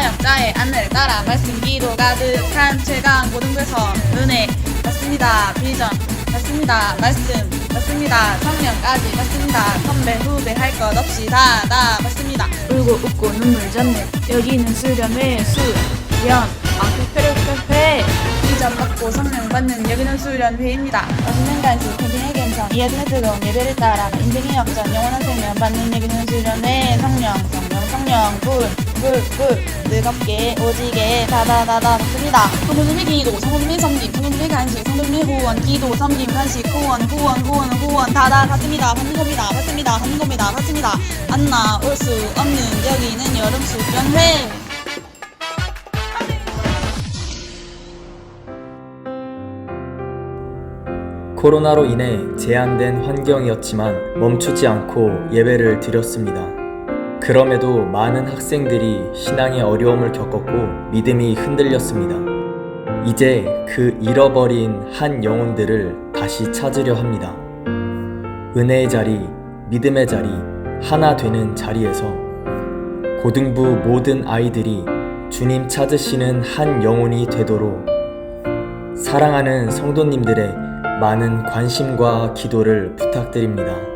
목자의 안내를 따라 말씀 기도 가득한 최강 고등교서 은혜 맞습니다. 비전 맞습니다. 말씀 맞습니다. 성령까지 맞습니다. 선배 후배 할 것 없이 다 다 맞습니다. 울고 웃고 눈물 젖는 여기는 수련회 수련 아크페르페페. 비전 받고 성령 받는 여기는 수련회입니다. 간식 캠핑의 갬성 이야기는 뜨거운 예배를 따라 인생의 역전 영원한 생명 받는 여기는 수련회 성령 성령 성령 불 불불 뜨겁게 오지게 다다다다 받습니다 성도님의 기도 성도님의 섬김 성도님의 간식 성도님의 후원 기도 섬김 간식 후원 후원 후원 후원 다다 받습니다 받는 겁니다 받습니다 받는 겁니다 받습니다 안 나올 수 없는 여기는 여름 수련회 코로나로 인해 제한된 환경이었지만 멈추지 않고 예배를 드렸습니다. 그럼에도 많은 학생들이 신앙의 어려움을 겪었고 믿음이 흔들렸습니다. 이제 그 잃어버린 한 영혼들을 다시 찾으려 합니다. 은혜의 자리, 믿음의 자리, 하나 되는 자리에서 고등부 모든 아이들이 주님 찾으시는 한 영혼이 되도록 사랑하는 성도님들의 많은 관심과 기도를 부탁드립니다.